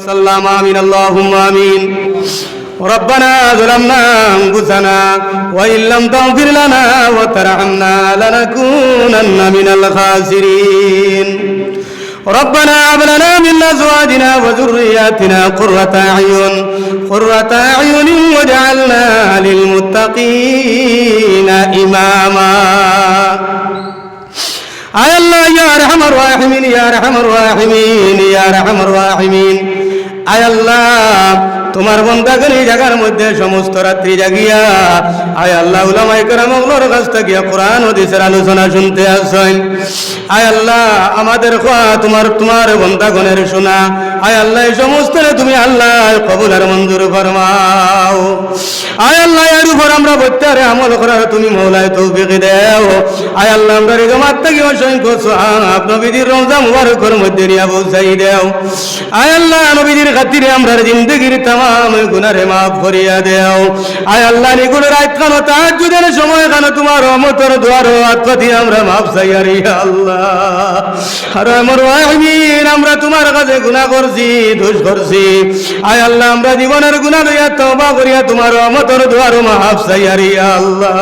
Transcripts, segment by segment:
سلام آمين اللهم آمين ربنا ظلمنا أنفسنا وإن لم تغفر لنا وترحمنا لنكونن من الخاسرين ربنا هب لنا من أزواجنا وذرياتنا قرة أعين قرة أعين واجعلنا للمتقين إماما আয় আল্লাহ ইয়া রহমান রাহিমিন ইয়া রহমান রাহিমিন ইয়া রহমান রাহিমিন আয় আল্লাহ। তোমার বন্দাগণ এই জায়গার মধ্যে সমস্ত রাত্রি জাগিয়া, আয় আল্লাহ কোরআন হাদিসের আলোচনা শুনতে আসেন আয় আল্লাহ, আমাদের তোমার তোমার শোনা। আয় আল্লাহ সমস্ত তুমি আল্লাহ কবুল আর মঞ্জুর ফরমাও। আয় আল্লাহ, এর উপর আমরা বত্যারে আমল করার তুমি মৌলায় তৌফিক দেও। আয় আল্লাহ, আমরা থেকে অসংখ্য রমজা মুবারকের মধ্যে নিয়ে দেও। আয় আল্লাহ, নবীজির খাতিরে আমরা জিন্দগির গুনারে মাফ করিয়া দেও। আয় আল্লাহ, নিগুণ রাত খানো তাহাজ্জুদের সময় খানো তোমার রহমতের দুয়ার আত্মতি আমরা মাফ চাইয়া রে আল্লাহ। আর আমার রাহিমিন আমরা তোমার কাছে গুনাহ করছি, দোষ করছি। আয় আল্লাহ, আমরা জীবনের গুনাহ লইয়া তওবা করিয়া তোমার রহমতের দুয়ার মাফ চাইয়া রে আল্লাহ।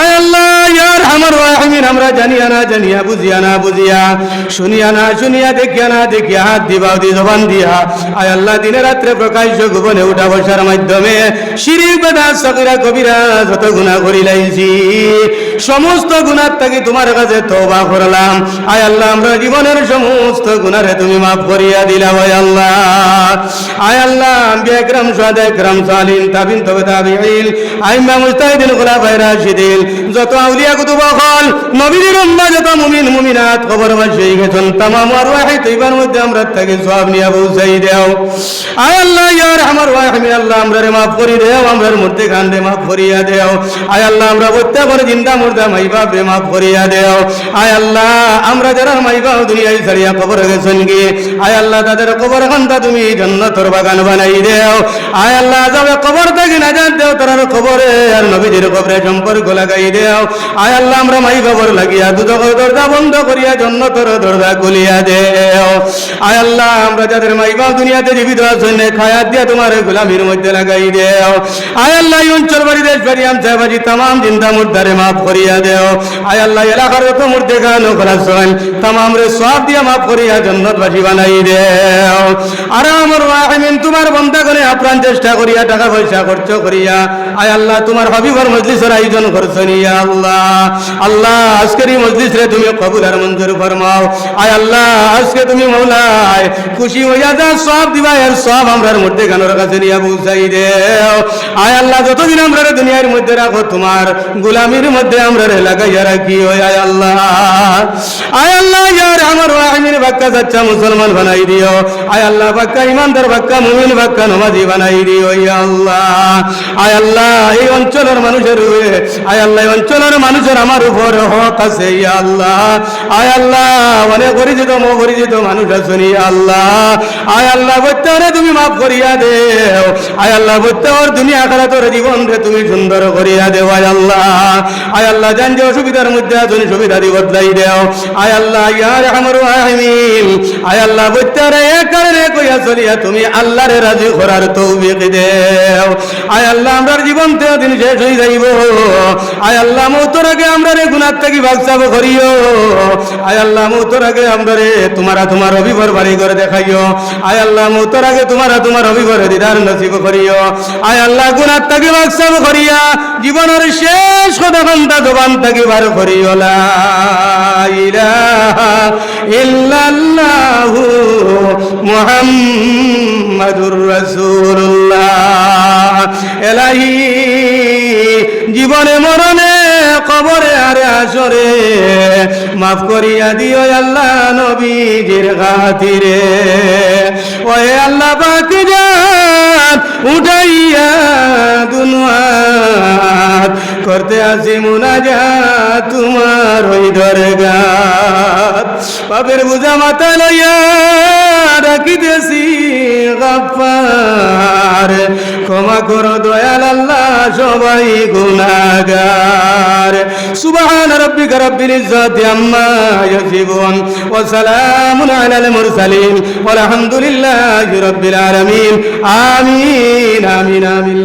আয় আল্লাহ, ইয়ার আমার রাহিমিন আমরা জানিয়া না জানিয়া, বুঝিয়া না বুঝিয়া, শুনিয়া না শুনিয়া, দেখিয়া না দেখিয়া, হাত দিবা দি, জবান দিয়া। আয় আল্লাহ, দিনে রাত্রে প্রকাশ্য গোপনে উঠা বসার মাধ্যমে শিরিক বেদা কবিরা যত গুণা করি লাইছি সমস্ত গুণার থেকে তোমার কাছে তওবা করলাম। আয় আল্লাহ, আমরা জীবনের সমস্ত গুণারে তুমি মাফ করিয়া দিলা আয় আল্লাহ। আয় আল্লাহ, আম্বিয়া একরাম, সাদা একরাম সালিন তাবিন, তবে তাবিঈন আইমা মুস্তাহিদিন খুলাফায়ে রাশিদিন। যত আউলিয়া কুতুব হল যত মুমিন মুমিনাত কবর গেছেন তামাম তৈবার মধ্যে আমরা সওয়াব নিয়ে দেও আয় আল্লাহ, ইয়া রহমান রাহিম আল্লাহ, আমরা রে মাফ করি দেও আমরার মধ্যে মাফ করিয়া দেও। আয় আল্লাহ, আমরা প্রত্যেক করে জিন্দা, মুর্দা, মাই বাপ রে মাফ করিয়া দেও। আয় আল্লাহ, আমরা যারা মাই বাপ দুনিয়ায় ছাড়িয়া কবর গেছেন কি আয় আল্লাহ, তাদের কবর খান্তা তুমি জান্নাতের বাগান বানাই দেও। আয় আল্লাহ, যাবে কবর থেকে না জান দেও তার কবরে আর নবীদের কবরে সম্পর্ক লাগাই দেও। আয় আল্লাহ, আমরা মাই কবর লাগিয়া দুদক দরজা বন্ধ করিয়া জন্নতর দরজা খুলিয়া দেও। আয় আল্লাহ, আমরা যাদের মাই বাপ দুনিয়াতে জীবিত আছেন খায়াত দিয়া তোমার গোলামির মধ্যে লাগাই দেও। আয় আল্লাহ অঞ্চল বাড়ি, দেশ বাড়ি আমচা বাড়ি তাম জিন্দা মুর্দারে মাফ করিয়া দেও। আয় আল্লাহ এলাকার যত মূর্তি গান করাছেন তাম রে সব দিয়া মাফ করিয়া জন্নতবাসী বানাই দেও। আর আমার রাহিমিন, তোমার বন্ধা করে আপ্রাণ চেষ্টা করিয়া, টাকা পয়সা খরচ করিয়া, আয় আল্লাহ, তোমার হবিবর মজলিসের আয়োজন করছেন ইয়া আল্লাহ। আল্লাহ, আজকের এই মজলিস রে তুমি কবুল আর মঞ্জুর ফরমাও। আয় আল্লাহ, আজকে তুমি মৌলায় খুশি হইয়া যা সব দিবা, এর সব আমরার মধ্যে গানোর কাছে নিয়ে পৌঁছাই দেও। আয় আল্লাহ, যতদিন আমরা দুনিয়ার মধ্যে রাখো, তোমার গুলামির মধ্যে আমরা লাগাইয়া রাখি আয় আল্লাহ। আয় আল্লাহ, ইয়ার আমার রাহিমির বাক্কা সচ্চা মুসলমান বানাই দিও। আয় আল্লাহ বাক্কা ইমানদার বাক্কা, মুমিন বাক্কা, নমাজি বানাই দিও, ইয়া আল্লাহ। আয় আল্লাহ, এই অঞ্চলের মানুষের আয় আল্লাহ, এই অঞ্চলের মানুষের আমার উপর হক আছে, ইয়া আল্লাহ। আয় আল্লাহ, অনেক পরিচিত মো পরিচিত মানুষ আছেন, ইয়া আল্লাহ। আয় আল্লাহ প্রত্যেকে তুমি মাফ করিয়া দেও। আয় আল্লাহ প্রত্যেক দুনিয়া খেলা তোর জীবন রে তুমি সুন্দর করিয়া দেও, আয় আল্লাহ। আয় আল্লাহ জান যে অসুবিধার মধ্যে আছেন সুবিধা দি বদলাই দেও। আয় আল্লাহ, ইয়ার আমার রাহিমিন আয় আল্লাহ প্রত্যেকে এক কারণে কইয়া চলিয়া তুমি রাজি তৌফিক দেও। আয় আল্লাহ, আমরার জীবন দিন শেষ যাইব। আয় আল্লাহ আগে আমরা রে গুনার থেকে বাগসাব করিও। আয় আল্লাহ আগে আমরা রে তোমারা তোমার অভিভর বাড়ি করে দেখাইও। আয় আল্লাহ, মৌতর আগে তোমারা তোমার অভিভর দিদার নসিব করিও। আয় আল্লাহ থেকে করিয়া জীবনের শেষ কথা জবান থেকে বার করিও লা। ইলাহা ইল্লাল্লাহু মুহাম্মাদুর রাসূলুল্লাহ। এলাহি, জীবনে মরণে, কবরে আরে আসরে মাফ করিয়া দিও আল্লাহ নবীজির খাতিরে। ওয়ে আল্লাহ বাকি যান উঠাইয়া দুনহাত করতে আসি মুনাজা তোমার ওই দরগাত। পাপের বুঝা মাথা লইয়া রাখিতেছি গাফার ক্ষমা করো দয়াল আল্লাহ, সবাই গুনাহগার। সুবহান রাব্বিকা রাব্বিল ইজ্জাতি আম্মা ইয়াসিফুন, ওয়া সালামুন আলাল মুরসালিন, ওয়ালহামদুলিল্লাহি রাব্বিল আলামিন। আমিন আমিন আমিন